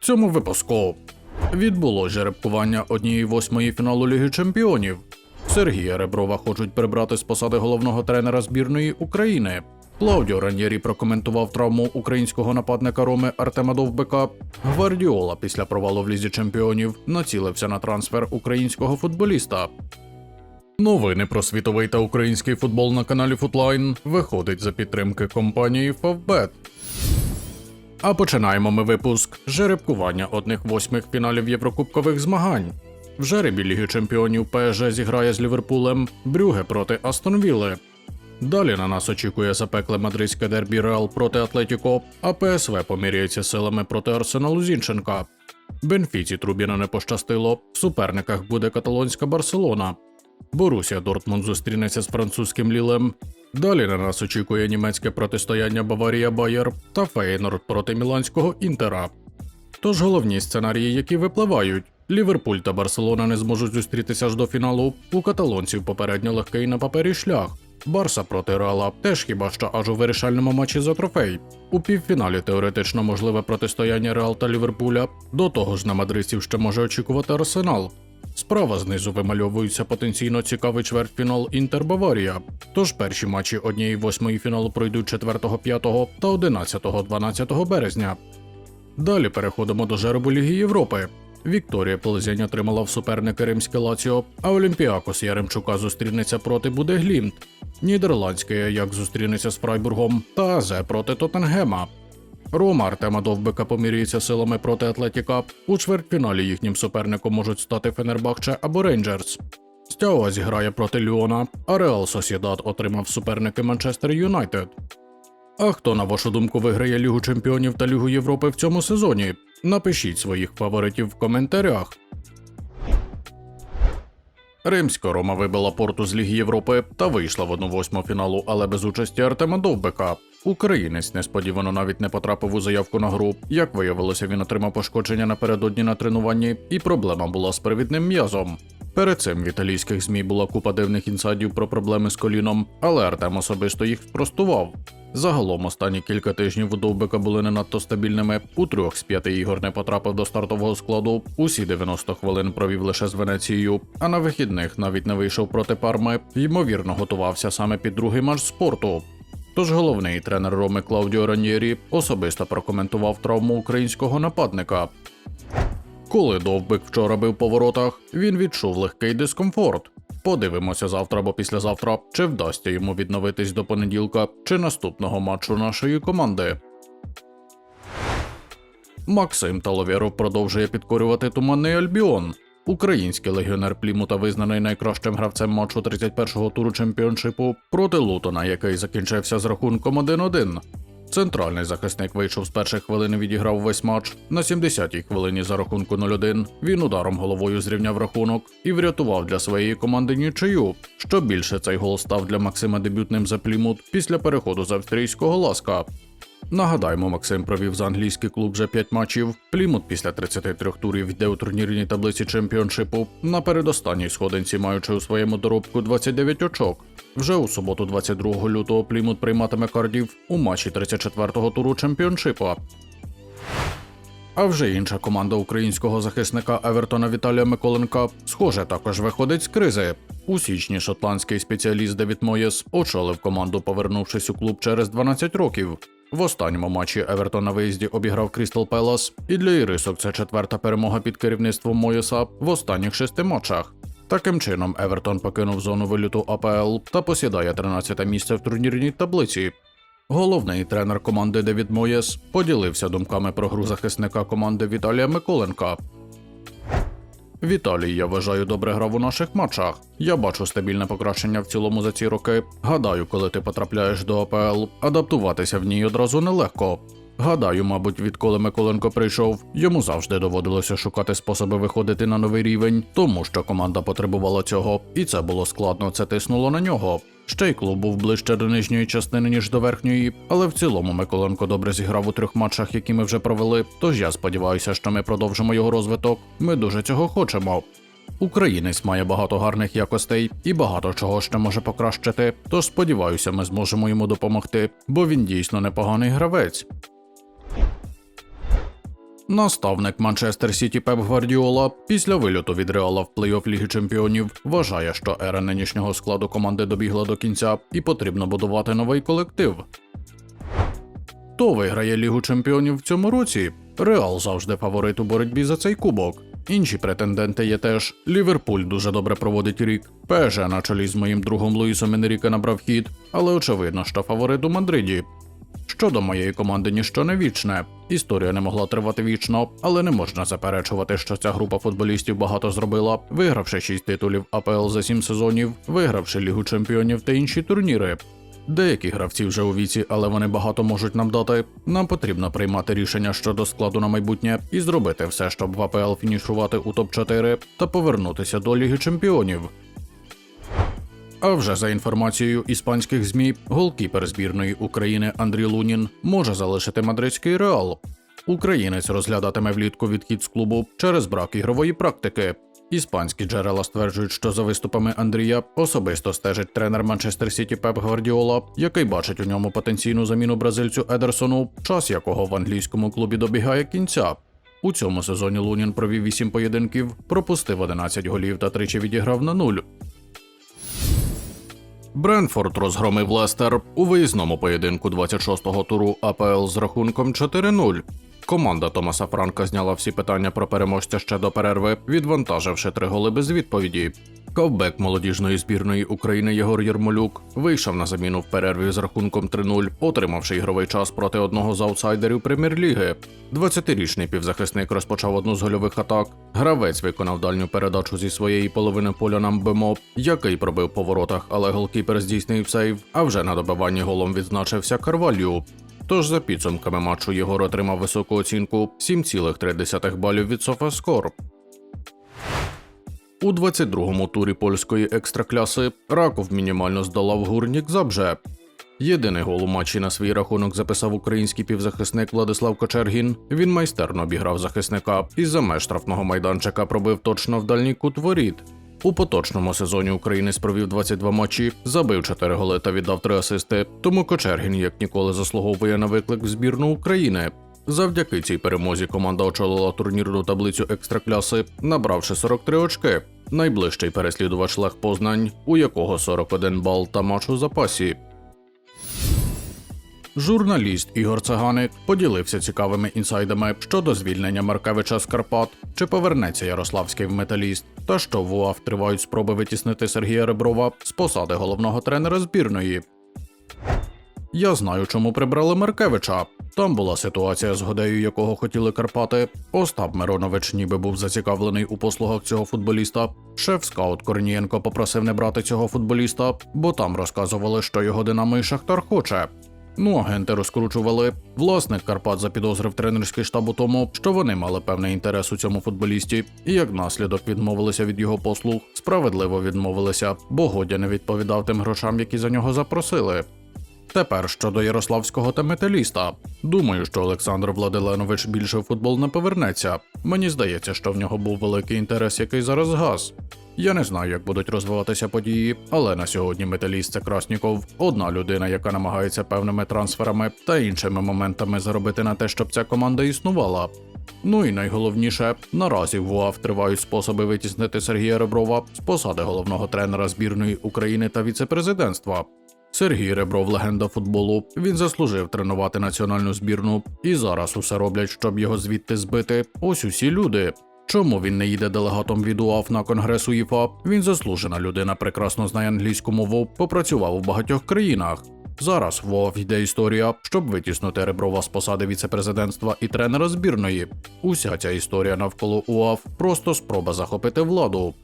Цьому випуску відбуло жеребкування однієї восьмої фіналу Ліги Чемпіонів. Сергія Реброва хочуть прибрати з посади головного тренера збірної України. Клаудіо Ранєрі прокоментував травму українського нападника Роми Артема Довбека. Гвардіола після провалу в лізі чемпіонів націлився на трансфер українського футболіста. Новини про світовий та український футбол на каналі Футлайн виходить за підтримки компанії Favbet. А починаємо ми випуск жеребкування одних восьмих фіналів єврокубкових змагань. В жеребі Ліги Чемпіонів ПСЖ зіграє з Ліверпулем, Брюге проти Астон Вілли. Далі на нас очікує запекле мадридське дербі Реал проти Атлетіко, а ПСВ поміряється силами проти Арсеналу Зінченка. Бенфіці Трубіна не пощастило. В суперниках буде каталонська Барселона. Борусія Дортмунд зустрінеться з французьким Лілем. Далі на нас очікує німецьке протистояння Баварія Байер та Фейнорд проти міланського Інтера. Тож головні сценарії, які випливають. Ліверпуль та Барселона не зможуть зустрітися аж до фіналу. У каталонців попередньо легкий на папері шлях. Барса проти Реала теж хіба що аж у вирішальному матчі за трофей. У півфіналі теоретично можливе протистояння Реал та Ліверпуля. До того ж на мадридців ще може очікувати Арсенал. Справа знизу вимальовується потенційно цікавий чвертьфінал Інтер Баварія. Тож перші матчі однієї восьмої фіналу пройдуть 4, 5 та 11, 12 березня. Далі переходимо до жеребу Ліги Європи. Вікторія Плезень отримала в суперники Римське Лаціо, а Олімпіакос Яремчука зустрінеться проти буде Глімт. Нідерландський Аяк зустрінеться з Фрайбургом та АЗ проти Тоттенгема. Рома Артема Довбека поміряється силами проти Атлетіка. У чвертьфіналі їхнім суперником можуть стати Фенербахче або Рейнджерс. Стяуа зіграє проти Ліона, а Реал Сосєдад отримав суперники Манчестер Юнайтед. А хто, на вашу думку, виграє Лігу Чемпіонів та Лігу Європи в цьому сезоні? Напишіть своїх фаворитів в коментарях. Римська Рома вибила порту з Ліги Європи та вийшла в 1-8 фіналу, але без участі Артема Довбека. Українець несподівано навіть не потрапив у заявку на гру. Як виявилося, він отримав пошкодження напередодні на тренуванні, і проблема була з привідним м'язом. Перед цим в італійських ЗМІ була купа дивних інсайдів про проблеми з коліном, але Артем особисто їх спростував. Загалом останні кілька тижнів у Довбика були не надто стабільними. У трьох з п'яти ігор не потрапив до стартового складу. Усі 90 хвилин провів лише з Венецією, а на вихідних навіть не вийшов проти парми. Ймовірно, готувався саме під другий матч спорту. Тож головний тренер Роми Клаудіо Раньєрі особисто прокоментував травму українського нападника. Коли довбик вчора бив по воротах, він відчув легкий дискомфорт. Подивимося завтра або післязавтра, чи вдасться йому відновитись до понеділка чи наступного матчу нашої команди. Максим Таловєров продовжує підкорювати туманний Альбіон. Український легіонер Плімута визнаний найкращим гравцем матчу 31-го туру чемпіоншипу проти Лутона, який закінчився з рахунком 1-1. Центральний захисник вийшов з перших хвилин і відіграв весь матч. На 70-й хвилині за рахунку 0-1 він ударом головою зрівняв рахунок і врятував для своєї команди нічию. Що більше цей гол став для Максима дебютним за Плімут після переходу з австрійського ласка. Нагадаємо, Максим провів за англійський клуб вже 5 матчів. Плімут після 33 турів йде у турнірній таблиці чемпіоншипу на передостанній сходинці, маючи у своєму доробку 29 очок. Вже у суботу, 22 лютого, Плімут прийматиме Кардів у матчі 34-го туру чемпіоншипу. А вже інша команда українського захисника Евертона Віталія Миколенка, схоже, також виходить з кризи. У січні шотландський спеціаліст Девід Моєс очолив команду, повернувшись у клуб через 12 років. В останньому матчі Евертон на виїзді обіграв Крістал Пелас, і для Ірисок це четверта перемога під керівництвом Моєса в останніх шести матчах. Таким чином, Евертон покинув зону виліту АПЛ та посідає 13 місце в турнірній таблиці. Головний тренер команди Девід Моєс поділився думками про гру захисника команди Віталія Миколенка. Віталій, я вважаю, добре грав у наших матчах. Я бачу стабільне покращення в цілому за ці роки. Гадаю, коли ти потрапляєш до АПЛ, адаптуватися в ній одразу нелегко. Гадаю, мабуть, відколи Миколенко прийшов, йому завжди доводилося шукати способи виходити на новий рівень, тому що команда потребувала цього, і це було складно, це тиснуло на нього. Ще й клуб був ближче до нижньої частини, ніж до верхньої, але в цілому Миколенко добре зіграв у трьох матчах, які ми вже провели. Тож я сподіваюся, що ми продовжимо його розвиток. Ми дуже цього хочемо. Українець має багато гарних якостей і багато чого ще може покращити. Тож сподіваюся, ми зможемо йому допомогти, бо він дійсно непоганий гравець. Наставник Манчестер Сіті Пеп Гвардіола після вильоту від Реала в плей-офф Ліги Чемпіонів вважає, що ера нинішнього складу команди добігла до кінця і потрібно будувати новий колектив. Хто виграє Лігу Чемпіонів в цьому році? Реал завжди фаворит у боротьбі за цей кубок. Інші претенденти є теж. Ліверпуль дуже добре проводить рік. ПЖ на чолі з моїм другом Луїсом Енріке набрав хід, але очевидно, що фаворит у Мадриді. Щодо моєї команди, ніщо не вічне. Історія не могла тривати вічно, але не можна заперечувати, що ця група футболістів багато зробила, вигравши 6 титулів АПЛ за 7 сезонів, вигравши Лігу Чемпіонів та інші турніри. Деякі гравці вже у віці, але вони багато можуть нам дати. Нам потрібно приймати рішення щодо складу на майбутнє і зробити все, щоб в АПЛ фінішувати у топ-4 та повернутися до Ліги Чемпіонів. А вже за інформацією іспанських змі, голкіпер збірної України Андрій Лунін може залишити мадридський реал. Українець розглядатиме влітку відхід з клубу через брак ігрової практики. Іспанські джерела стверджують, що за виступами Андрія особисто стежить тренер Манчестер Сіті Пеп Гвардіола, який бачить у ньому потенційну заміну бразильцю Едерсону, час якого в англійському клубі добігає кінця. У цьому сезоні Лунін провів 8 поєдинків, пропустив 11 голів та тричі відіграв на нуль. Бренфорд розгромив Лестер у виїзному поєдинку 26-го туру АПЛ з рахунком 4-0. Команда Томаса Франка зняла всі питання про переможця ще до перерви, відвантаживши три голи без відповіді. Ковбек молодіжної збірної України Єгор Єрмолюк вийшов на заміну в перерві з рахунком 3-0, отримавши ігровий час проти одного з аутсайдерів прем'єр-ліги. 20-річний півзахисник розпочав одну з гольових атак. Гравець виконав дальню передачу зі своєї половини поля на Мбемо, який пробив по воротах, але голкіпер здійснив сейв. А вже на добиванні голом відзначився Карвалью. Тож за підсумками матчу Єгор отримав високу оцінку 7,3 балів від Софаскор. У 22-му турі польської екстракляси Раков мінімально здолав гурнік Забже. Єдиний гол у матчі на свій рахунок записав український півзахисник Владислав Кочергін. Він майстерно обіграв захисника і за меж штрафного майданчика пробив точно в дальній кут воріт. У поточному сезоні українець провів 22 матчі, забив 4 голи та віддав 3 асисти. Тому Кочергін як ніколи заслуговує на виклик в збірну України. Завдяки цій перемозі команда очолила турнірну таблицю екстракляси, набравши 43 очки. Найближчий переслідувач Лех Познань, у якого 41 бал та матч у запасі. Журналіст Ігор Цаганик поділився цікавими інсайдами щодо звільнення Маркевича з Карпат, чи повернеться Ярославський в металіст, та що в УАФ тривають спроби витіснити Сергія Реброва з посади головного тренера збірної. Я знаю, чому прибрали Маркевича. Там була ситуація з годею, якого хотіли Карпати. Остап Миронович ніби був зацікавлений у послугах цього футболіста. Шеф скаут Корнієнко попросив не брати цього футболіста, бо там розказували, що його Динамо і Шахтар хоче. Ну, агенти розкручували. Власник Карпат запідозрив тренерський штаб у тому, що вони мали певний інтерес у цьому футболісті, і як наслідок відмовилися від його послуг. Справедливо відмовилися, бо Годя не відповідав тим грошам, які за нього запросили. Тепер щодо Ярославського та металіста. Думаю, що Олександр Владиленович більше в футбол не повернеться. Мені здається, що в нього був великий інтерес, який зараз газ. Я не знаю, як будуть розвиватися події, але на сьогодні металіст це Красніков, одна людина, яка намагається певними трансферами та іншими моментами заробити на те, щоб ця команда існувала. Ну і найголовніше, наразі в УАФ тривають способи витіснити Сергія Реброва з посади головного тренера збірної України та віцепрезидентства. Сергій Ребров легенда футболу. Він заслужив тренувати національну збірну, і зараз усе роблять, щоб його звідти збити. Ось усі люди. Чому він не їде делегатом від УАФ на конгрес УЄФА? Він заслужена людина, прекрасно знає англійську мову, попрацював у багатьох країнах. Зараз в УАФ йде історія, щоб витіснути Реброва з посади віцепрезидентства і тренера збірної. Уся ця історія навколо УАФ просто спроба захопити владу.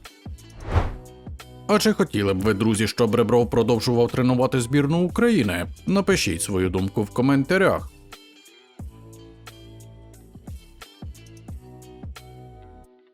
А чи хотіли б ви, друзі, щоб Ребров продовжував тренувати збірну України? Напишіть свою думку в коментарях.